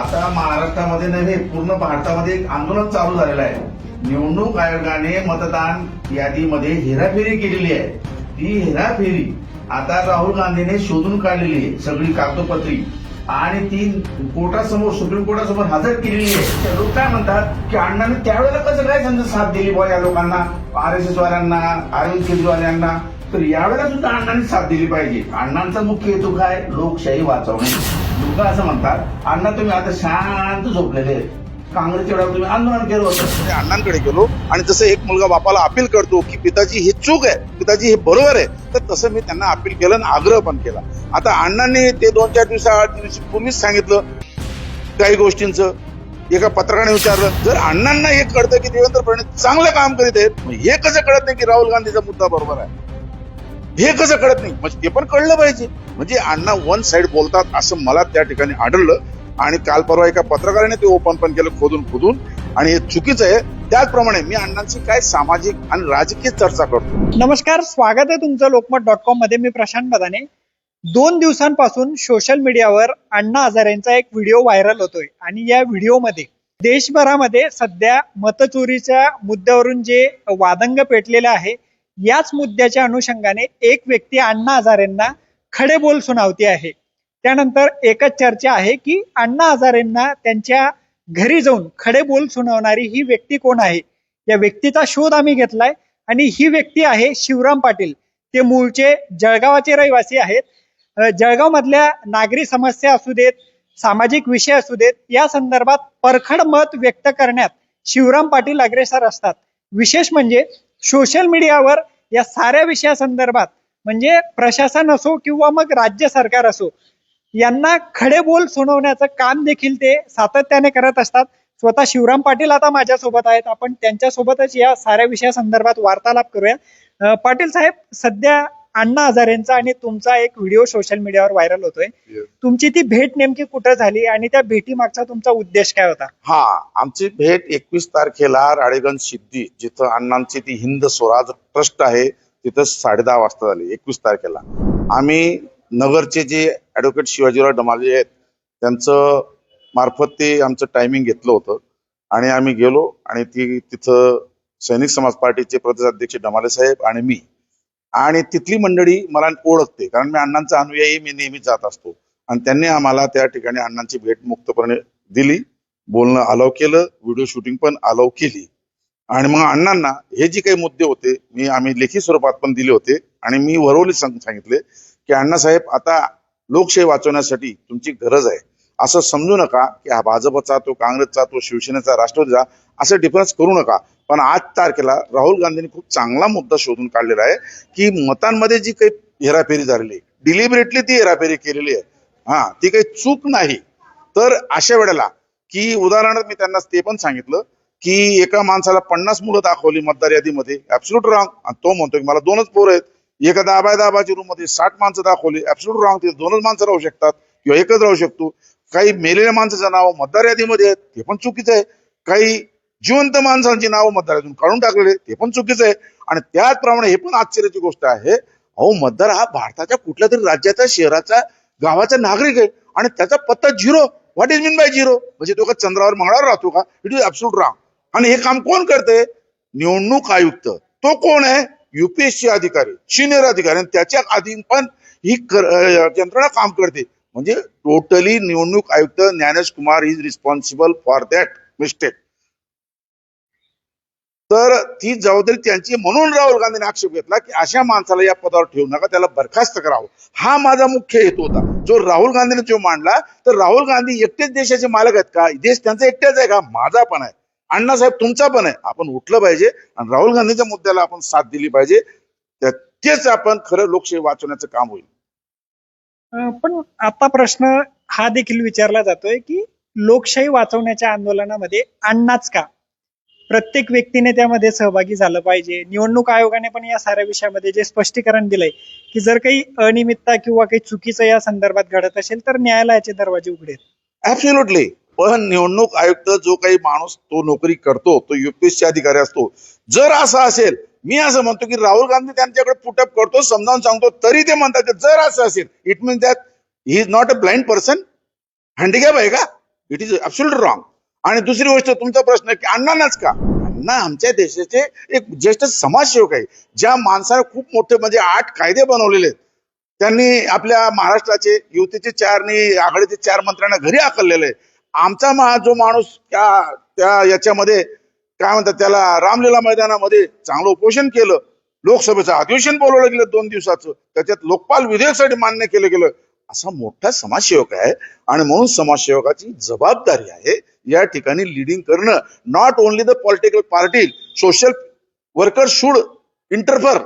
आता महाराष्ट्रामध्ये नव्हे पूर्ण भारतामध्ये एक आंदोलन चालू झालेलं आहे. निवडणूक आयोगाने मतदान यादीमध्ये हेराफेरी केलेली आहे. ती हेराफेरी आता राहुल गांधीने शोधून काढलेली आहे सगळी कागदपत्री. आणि ती कोर्टासमोर सुप्रीम कोर्टासमोर हजर केलेली आहे. तर लोक काय म्हणतात की अण्णांनी त्यावेळेला कसं काय समजा साथ दिली बुवा या लोकांना आर एस एस वाल्यांना अरविंद केजरीवाल्यांना? तर यावेळेला सुद्धा अण्णांनी साथ दिली पाहिजे. अण्णांचा मुख्य हेतू काय? लोकशाही वाचवणे. लोक असं म्हणतात अण्णा तुम्ही आता शांत झोपलेले आहेत. काँग्रेसच्या तुम्ही आंदोलन केलं होतं. अण्णांकडे गेलो आणि जसं एक मुलगा बापाला अपील करतो की पिताजी ही चूक आहे पिताजी हे बरोबर आहे. तर तसं मी त्यांना अपील केलं आणि आग्रह पण केला. आता अण्णांनी ते दोन चार दिवसा आठ दिवशी सांगितलं काही गोष्टींचं. एका पत्रकाने विचारलं जर अण्णांना हे कळतं की देवेंद्र फडणवीस चांगलं काम करीत आहेत हे कसं कळत नाही की राहुल गांधीचा मुद्दा बरोबर आहे? हे कसं कळत नाही? म्हणजे ते पण कळलं पाहिजे. म्हणजे अण्णा वन साइड बोलतात असं मला त्या ठिकाणी आढळलं. आणि काल परवा एका पत्रकाराने ते ओपन पण केलं खोदून खोदून. आणि हे चुकीचं आहे. त्याचप्रमाणे मी अण्णांची काय सामाजिक आणि राजकीय चर्चा करतो. नमस्कार स्वागत आहे तुमचं लोकमत डॉट कॉममध्ये. मी प्रशांत मदाने दोन दिवसांपासून सोशल मीडियावर अण्णा हजारेंचा एक व्हिडिओ व्हायरल होतोय. आणि या व्हिडिओमध्ये देशभरामध्ये सध्या मतचोरीच्या मुद्द्यावरून जे वादंग पेटलेलं आहे याच मुद्द्याच्या अनुषंगाने एक व्यक्ती अण्णा हजारेंना खडे बोल सुनावते आहे. त्यानंतर एकच चर्चा आहे की अण्णा हजारेंना त्यांच्या घरी जाऊन खडे बोल सुनावणारी ही व्यक्ती कोण आहे? या व्यक्तीचा शोध आम्ही घेतलाय आणि ही व्यक्ती आहे शिवराम पाटील. ते मूळचे जळगावाचे रहिवासी आहेत. जळगाव मधल्या नागरी समस्या असू देत सामाजिक विषय असू देत या संदर्भात परखड मत व्यक्त करण्यात शिवराम पाटील अग्रेसर असतात. विशेष म्हणजे सोशल मीडियावर या साऱ्या विषयासंदर्भात म्हणजे प्रशासन असो किंवा मग राज्य सरकार असो यांना खडे बोल सुनावण्याचं काम देखील ते सातत्याने करत असतात. स्वतः शिवराम पाटील आता माझ्यासोबत आहेत. आपण त्यांच्यासोबतच या साऱ्या विषयासंदर्भात वार्तालाप करूया. पाटील साहेब सध्या अण्णा हजारेंचा आणि तुमचा एक व्हिडिओ सोशल मीडियावर व्हायरल होतोय. तुमची ती भेट नेमकी कुठं झाली आणि त्या भेटीमागचा तुमचा उद्देश काय होता? हा आमची भेट एकवीस तारखेला राळेगंज सिद्धी जिथं अण्णांची ती हिंद स्वराज ट्रस्ट आहे तिथं साडे दहा वाजता झाली एकवीस तारखेला. आम्ही नगरचे जे ऍडव्होकेट शिवाजीराव डमाले आहेत त्यांचं मार्फत ते आमचं टायमिंग घेतलं होतं. आणि आम्ही गेलो आणि ती तिथं सैनिक समाज पार्टीचे प्रदेशाध्यक्ष डमाले साहेब आणि मी आणि तिथली मंडळी मला ओळखते. कारण मी अण्णांचा अनुयायी मी नेहमी जात असतो. आणि त्यांनी आम्हाला त्या ठिकाणी अण्णांची भेट मुक्तपणे दिली. बोलणं अलाव केलं व्हिडिओ शूटिंग पण अलाव केली. आणि मग अण्णांना हे जे काही मुद्दे होते मी आम्ही लेखी स्वरूपात पण दिले होते. आणि मी वरवली सांग- सांगितले की अण्णासाहेब आता लोकशाही वाचवण्यासाठी तुमची गरज आहे. असं समजू नका की हा भाजपचा तो काँग्रेसचा तो शिवसेनेचा राष्ट्रवादीचा असं डिफरन्स करू नका. पण आज तारखेला राहुल गांधींनी खूप चांगला मुद्दा शोधून काढलेला आहे की मतांमध्ये जी काही हेराफेरी झालेली आहे डिलिबरेटली ती हेराफेरी केलेली आहे. हा ती काही चूक नाही. तर अशा वेळेला की उदाहरणार्थ मी त्यांना ते पण सांगितलं की एका माणसाला पन्नास मुलं दाखवली मतदार यादीमध्ये ऍब्सुलट रॉंग आणि तो म्हणतो की मला दोनच पोरं आहेत. एका दाबाय दाबाची रूममध्ये साठ माणसं दाखवली ऍब्सुलट रॉंग तिथे दोनच माणसं राहू शकतात किंवा एकच राहू शकतो. काही मेलेल्या माणसाचं नाव मतदार यादीमध्ये आहेत ते पण चुकीचं आहे. काही जिवंत माणसांची नावं मतदार यादीतून काढून टाकलेले ते पण चुकीचं आहे. आणि त्याचप्रमाणे हे पण आश्चर्याची गोष्ट आहे अहो मतदार हा भारताच्या कुठल्या तरी राज्याचा शहराचा गावाचा नागरिक आहे. आणि त्याचा पत्ता zero. What is mean by zero म्हणजे तो का चंद्रावर मंगळावर राहतो का? इट इज अब्सुलट रॉंग आणि हे काम कोण करते? निवडणूक आयुक्त. तो कोण आहे? युपीएससी अधिकारी सिनियर अधिकारी. आणि त्याच्या आधी पण ही यंत्रणा काम करते. म्हणजे टोटली निवडणूक आयुक्त Dnyanesh Kumar is responsible for that mistake तर ती जबाबदारी त्यांची म्हणून राहुल गांधीने आक्षेप घेतला की अशा माणसाला या पदावर ठेवू नका त्याला बरखास्त करावं. हा माझा मुख्य हेतू होता. जो राहुल गांधीने जो मांडला तर राहुल गांधी एकटेच देशाचे मालक आहेत का? देश त्यांचा एकट्याच आहे का? माझा पण आहे. अण्णासाहेब तुमचा पण आहे. आपण उठलं पाहिजे आणि राहुल गांधीच्या मुद्द्याला आपण साथ दिली पाहिजे. तेच आपण खरं लोकशाही वाचवण्याचं काम होईल. पण आता प्रश्न हा देखील विचारला जातोय की लोकशाही वाचवण्याच्या आंदोलनामध्ये अण्णाच का? प्रत्येक व्यक्तीने त्यामध्ये सहभागी झालं पाहिजे. निवडणूक आयोगाने पण या साऱ्या विषयामध्ये जे स्पष्टीकरण दिलंय की जर काही अनियमितता किंवा काही चुकीचं या संदर्भात घडत असेल तर न्यायालयाचे दरवाजे उघडे ऍब्सोल्युटली पण निवडणूक आयुक्त जो काही माणूस तो नोकरी करतो तो युपीएससी अधिकारी असतो. जर असं असेल मी असं म्हणतो की राहुल गांधी त्यांच्याकडे पुटअप करतो समजावून सांगतो तरी ते म्हणतात जर असं असेल it mean that he is not a blind person handicap आहे का? इट इज अब्सुल्ट रॉंग आणि दुसरी गोष्ट तुमचा प्रश्न की अण्णांनाच का? अण्णा आमच्या देशाचे एक ज्येष्ठ समाजसेवक आहे ज्या माणसाने खूप मोठे म्हणजे आठ कायदे बनवलेले आहेत. त्यांनी आपल्या महाराष्ट्राचे युतीचे चार आघाडीचे चार मंत्र्यांना घरी आकललेले आहे. आमचा जो माणूस त्या त्या याच्यामध्ये काय म्हणतात त्याला रामलीला मैदानामध्ये चांगलं उपोषण केलं. लोकसभेचं अधिवेशन बोलवलं गेलं दोन दिवसाचं. त्याच्यात लोकपाल विधेयकसाठी मान्य केलं गेलं. असा मोठा समाजसेवक आहे आणि म्हणून समाजसेवकाची जबाबदारी आहे या ठिकाणी लिडिंग करणं. Not only the political party social worker should interfere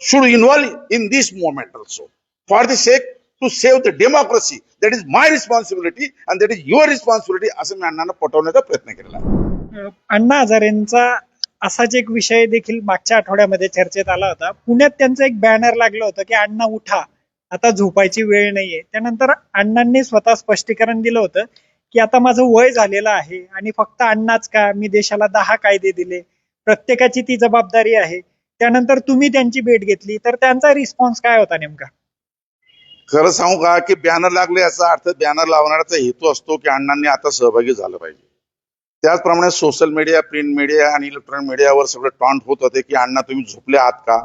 should involve in this movement also for the sake to save the democracy that is my responsibility and that is your responsibility असं मी अण्णांना पटवण्याचा प्रयत्न केलेला आहे. अण्णा हजारेंचा असाच एक विषय देखील मागच्या आठवड्यामध्ये चर्चेत आला होता. पुण्यात त्यांचं एक बॅनर लागलं होतं की अण्णा उठा. आता झोपायची वेळ नाहीये. त्यानंतर अण्णांनी स्वतः स्पष्टीकरण दिलं होतं की आता माझं वय झालेलं आहे आणि फक्त अण्णाच का? मी देशाला दहा कायदे दिले. प्रत्येकाची ती जबाबदारी आहे. त्यानंतर तुम्ही त्यांची भेट घेतली. तर त्यांचा रिस्पॉन्स काय होता नेमका? खरं सांगू का की बॅनर लागले याचा अर्थ बॅनर लावण्याचा हेतू असतो की अण्णांनी आता सहभागी झालं पाहिजे. त्याचप्रमाणे सोशल मीडिया प्रिंट मीडिया आणि इलेक्ट्रॉनिक मीडियावर सगळं टॉन्ट होत होते की अण्णा तुम्ही झोपले आहात का?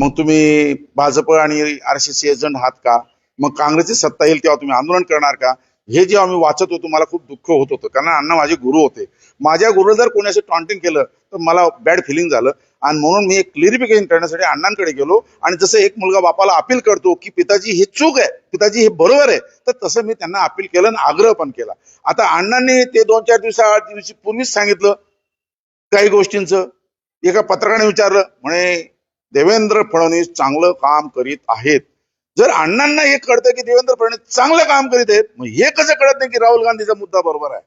मग तुम्ही भाजप आणि आरसीसी एजंट आहात का? मग काँग्रेसची सत्ता येईल तेव्हा तुम्ही आंदोलन करणार का? हे जेव्हा मी वाचत होतो मला खूप दुःख होत होतं. कारण अण्णा माझे गुरु होते. माझ्या गुरु जर कोणी असं टॉन्टिंग केलं तर मला बॅड फिलिंग झालं. आणि म्हणून मी एक क्लिअरिफिकेशन करण्यासाठी अण्णांकडे गेलो. आणि जसं एक मुलगा बापाला अपील करतो की पिताजी हे चूक आहे. पिताजी हे बरोबर आहे. तर तसं मी त्यांना अपील केलं आणि आग्रह पण केला. आता अण्णांनी ते दोन चार दिवसा आठ दिवशी पूर्वीच सांगितलं काही गोष्टींचं. एका पत्रकाने विचारलं म्हणे देवेंद्र फडणवीस चांगलं काम करीत आहेत. जर अण्णांना हे कळतं की देवेंद्र फडणवीस चांगलं काम करीत आहेत मग हे कसं कळत नाही की राहुल गांधीचा मुद्दा बरोबर आहे?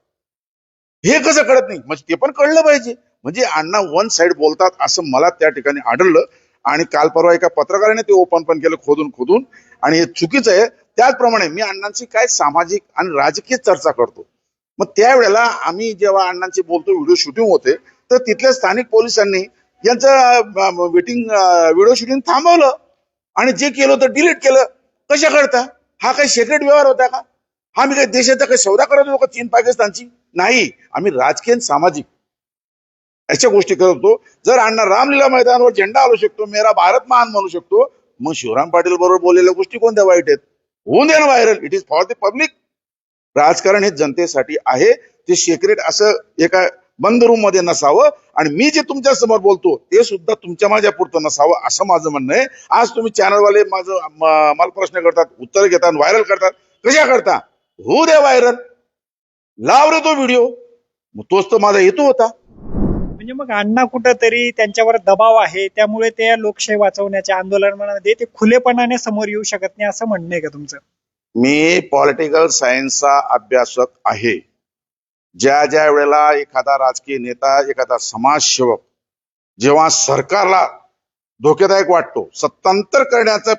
हे कसं कळत नाही? म्हणजे ते पण कळलं पाहिजे. म्हणजे अण्णा वन साइड बोलतात असं मला त्या ठिकाणी आढळलं. आणि काल परवा एका पत्रकाराने ते ओपन पण केलं खोदून खोदून. आणि हे चुकीचं आहे. त्याचप्रमाणे मी अण्णांची काय सामाजिक आणि राजकीय चर्चा करतो. मग त्यावेळेला आम्ही जेव्हा अण्णांची बोलतो व्हिडिओ शूटिंग होते तर तिथल्या स्थानिक पोलिसांनी यांचं वेटिंग व्हिडिओ शूटिंग थांबवलं. आणि जे केलं होतं डिलीट केलं. कशा करता? हा काही सेक्रेट व्यवहार होता का? हा मी काही देशाचा काही सौदा करत होतो का चीन पाकिस्तानची? नाही. आम्ही राजकीय आणि सामाजिक अशा गोष्टी करत होतो. जर अण्णा रामलीला मैदानावर झेंडा आलो शकतो मेरा भारत महान म्हणू शकतो मग शिवराम पाटील बरोबर बोललेल्या गोष्टी कोणत्या वाईट आहेत? होऊन दे ना viral it is for the public राजकारण हे जनतेसाठी आहे. ते सेक्रेट असं एका बंद रूममध्ये नसावं. आणि मी जे तुमच्यासमोर बोलतो ते सुद्धा तुमच्या माझ्या पुरतं नसावं असं माझं म्हणणं आहे. आज तुम्ही चॅनलवाले माझं मला प्रश्न करतात उत्तर घेतात व्हायरल करतात. कशा करता? होऊ द्या व्हायरल लाव रे तो व्हिडिओ मग तोच तर माझा हेतू होता. म्हणजे मग अण्णा कुठंतरी त्यांच्यावर दबाव आहे त्यामुळे ते लोकशाही वाचवण्याच्या आंदोलनामध्ये ते खुलेपणाने समोर येऊ शकत नाही असं म्हणणं आहे का तुमचं? मी पॉलिटिकल सायन्सचा अभ्यासक आहे. ज्या ज्या वेळेला एखादा राजकीय नेता एखादा समाजसेवक जेव्हा सरकारला धोकेदायक वाटतो सत्तांतर करण्याचा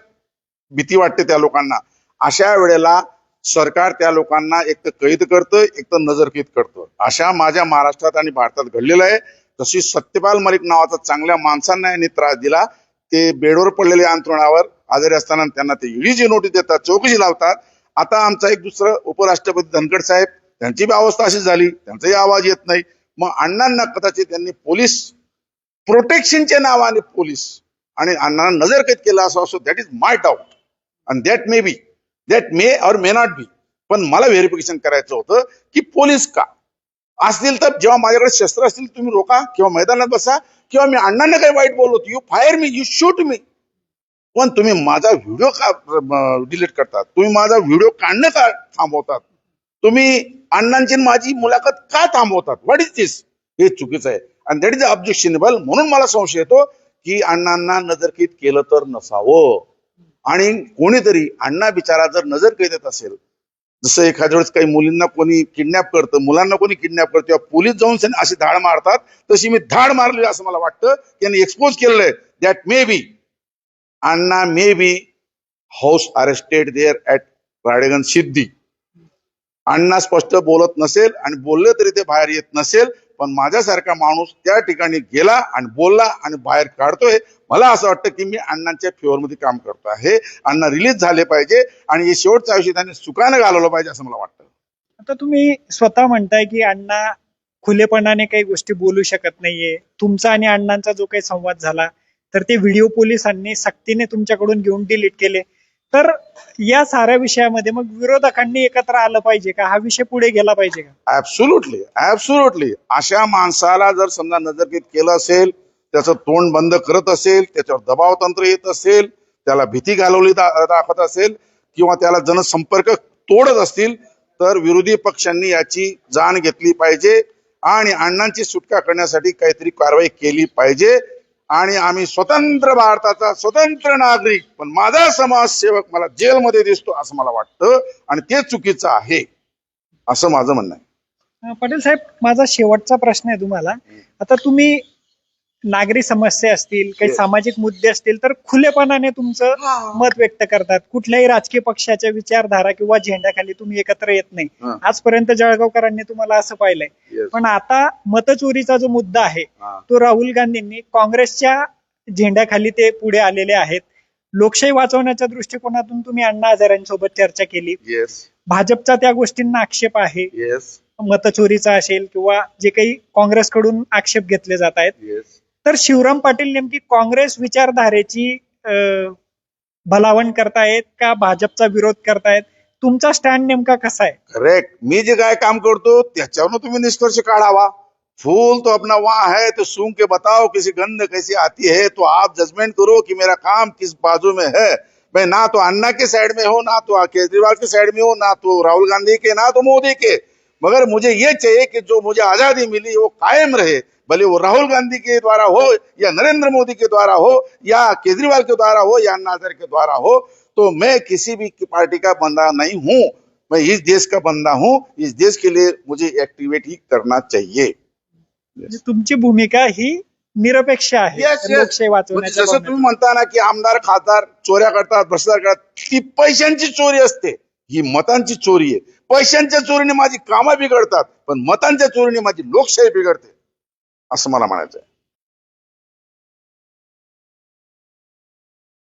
भीती वाटते त्या लोकांना अशा वेळेला सरकार त्या लोकांना एक तर कैद करतं एक तर नजरकीद करतं. अशा माझ्या महाराष्ट्रात आणि भारतात घडलेलं आहे. तशी सत्यपाल मलिक नावाचा चांगल्या माणसांना यांनी त्रास दिला ते बेडवर पडलेल्या अंतरुणावर आजारी असताना त्यांना ते ईडीची नोटीस देतात चौकशी लावतात. आता आमचा एक दुसरं उपराष्ट्रपती धनखड साहेब त्यांची बी अवस्था अशी झाली त्यांचाही आवाज येत नाही. मग अण्णांना कदाचित त्यांनी पोलीस प्रोटेक्शनच्या नावाने पोलीस आणि अण्णांना नजरकैद केला असं असो that is my doubt and that may be that may or may not बी पण मला व्हेरिफिकेशन करायचं होतं की पोलीस का? असतील तर जेव्हा माझ्याकडे शस्त्र असतील तुम्ही रोका किंवा मैदानात बसा किंवा मी अण्णांना काही वाईट बोललो you fire me you shoot me पण तुम्ही माझा व्हिडिओ का डिलीट करतात? तुम्ही माझा व्हिडिओ काढणं का थांबवतात? तुम्ही अण्णांची माझी मुलाखत का थांबवतात? व्हॉट इज दिस हे चुकीचं आहे. आणि दॅट इज ऑब्जेक्शनेबल म्हणून मला संशय येतो की अण्णांना नजरकीद केलं तर नसावं. आणि कोणीतरी अण्णा बिचारा जर नजर कैदेत असेल जसं एखाद्या वेळेस काही मुलींना कोणी किडनॅप करतं मुलांना कोणी किडनॅप करतं किंवा पोलीस जाऊन सन- अशी धाड मारतात तशी मी धाड मारली असं मला वाटतं त्यांनी एक्सपोज केलेलं आहे. That may be Anna may be house arrested there at Ralegan Siddhi Anna स्पष्ट बोलत नसेल आणि बोलले तरी ते बाहेर येत नसेल पण माझ्यासारखा माणूस त्या ठिकाणी गेला आणि बोलला आणि बाहेर काढतोय. मला असं वाटतं की मी अण्णांच्या फेवरमध्ये काम करतो आहे. अण्णा रिलीज झाले पाहिजे आणि हे शेवटचं आयुष्य त्यांनी सुखानं घालवलं पाहिजे असं मला वाटतं. आता तुम्ही स्वतः म्हणताय की अण्णा खुलेपणाने काही गोष्टी बोलू शकत नाहीये. तुमचा आणि अण्णांचा जो काही संवाद झाला तर ते व्हिडिओ पोलिसांनी सक्तीने तुमच्याकडून घेऊन डिलीट केले. तर या साऱ्या विषयामध्ये मग विरोधकांनी एकत्र आलं पाहिजे का? हा विषय पुढे गेला पाहिजे का? ऍब्सोल्युटली ऍब्सोल्युटली अशा माणसाला जर समजा नजरकीत केलं असेल त्याचं तोंड बंद करत असेल त्याच्यावर दबाव तंत्र येत असेल त्याला भीती घालवली दा- दाखवत असेल किंवा त्याला जनसंपर्क तोडत असतील तर विरोधी पक्षांनी याची जाण घेतली पाहिजे आणि अण्णांची सुटका करण्यासाठी काहीतरी कारवाई केली पाहिजे. आणि आम्ही स्वतंत्र भारताचा स्वतंत्र नागरिक पण माझा समाजसेवक मला जेलमध्ये दिसतो असं मला वाटतं आणि ते चुकीचं आहे असं माझं म्हणणं आहे. पटेल साहेब माझा शेवटचा प्रश्न आहे तुम्हाला. आता तुम्ही नागरी समस्या असतील काही. सामाजिक मुद्दे असतील तर खुलेपणाने तुमचं मत व्यक्त करतात. कुठल्याही राजकीय पक्षाच्या विचारधारा किंवा झेंड्याखाली तुम्ही एकत्र येत नाही. आजपर्यंत जळगावकरांनी तुम्हाला असं पाहिलंय. पण आता मतचोरीचा जो मुद्दा आहे हा. तो राहुल गांधींनी काँग्रेसच्या झेंड्याखाली ते पुढे आलेले आहेत. लोकशाही वाचवण्याच्या दृष्टिकोनातून तुम्ही अण्णा हजारांसोबत चर्चा केली. भाजपचा त्या गोष्टींना आक्षेप आहे. मतचोरीचा असेल किंवा जे काही काँग्रेसकडून आक्षेप घेतले जात आहेत. तर शिवराम पाटील नेमकी काँग्रेस विचारधारेची भलावण करतायत का भाजपचा विरोध करतायत? तुमचा स्टँड नेमका कसा आहे? करेक्ट मी जे काय काम करतो, त्याच्यावरून तुम्ही निष्कर्ष काढावा. फूल तो अपना वहाँ है तो सूंघ के बताओ, किसी गंध, कैसी आती है तो आप जजमेंट करो कि मेरा काम किस बाजू में है। मैं ना तो अन्ना के साइड में हो, ना तो केजरीवाल के साइड में हो, ना तो राहुल गांधी के, ना तो मोदी के। मगर मुझे ये चाहिए कि जो मुझे आज़ादी मिली वो कायम रहे। भले वो राहुल गांधी के द्वारा हो या नरेंद्र मोदी के द्वारा हो या केजरीवाल के द्वारा हो या अन्ना हजारे के द्वारा हो तो मैं किसी भी पार्टी का बंदा नहीं हूँ। मैं इस देश का बंदा हूँ। इस देश के लिए मुझे एक्टिवेट ही करना चाहिए। तुमची भूमिका ही निरपेक्ष आहे जसं तुम्ही म्हणता ना की आमदार खासदार चोऱ्या करतात भ्रष्टाचार करतात ती पैशांची चोरी असते. ही मतांची चोरी आहे. पैशांच्या चोरीने माझी कामं बिघडतात पण मतांच्या चोरीने माझी लोकशाही बिघडते असं मला म्हणायचं आहे